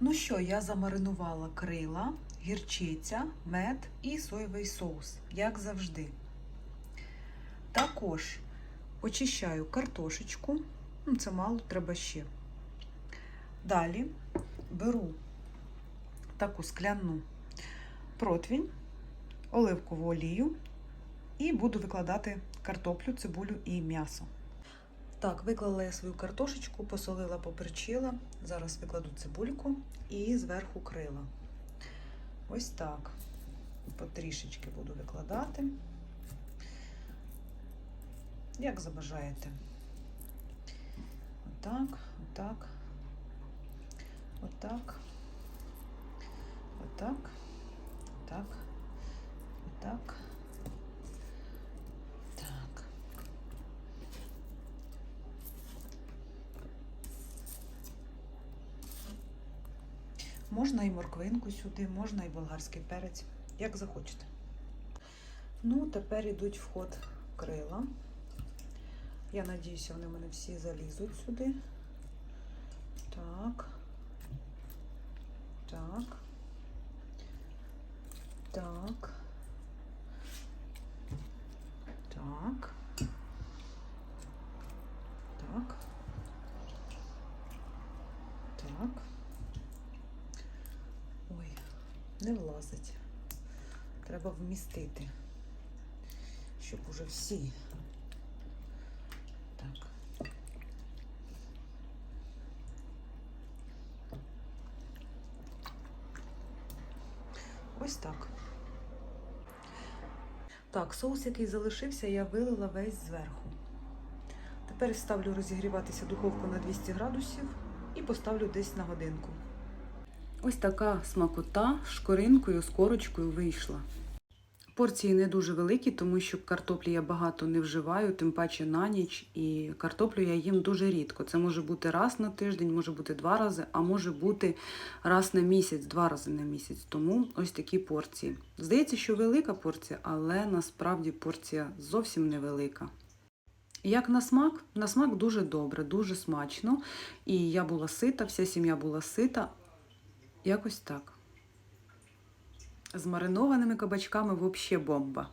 Ну що, я замаринувала крила, гірчиця, мед і соєвий соус, як завжди. Також очищаю картошечку. Ну, це мало, треба ще. Далі беру таку скляну противінь, оливкову олію і буду викладати картоплю, цибулю і м'ясо. Так, виклала я свою картошечку, посолила, поперчила. Зараз викладу цибульку і зверху крила. Ось так. Потрішечки буду викладати. Як забажаєте. Отак, отак, отак, отак, отак, отак. Так. Можна і морквинку сюди, можна і болгарський перець, як захочете. Ну, тепер йдуть в крила. Я надіюся, вони в мене всі залізуть сюди. Так. Так. Так. Так. Так. Так. Не влазить. Треба вмістити, щоб уже всі. Так. Ось так. Так, соус, який залишився, я вилила весь зверху. Тепер ставлю розігріватися духовку на 200 градусів і поставлю десь на годинку. Ось така смакота з шкоринкою, з корочкою вийшла. Порції не дуже великі, тому що картоплі я багато не вживаю, тим паче на ніч. І картоплю я їм дуже рідко. Це може бути раз на тиждень, може бути два рази, а може бути раз на місяць, два рази на місяць. Тому ось такі порції. Здається, що велика порція, але насправді порція зовсім невелика. Як на смак? На смак дуже добре, дуже смачно. І я була сита, вся сім'я була сита. Якось так. З маринованими кабачками взагалі бомба.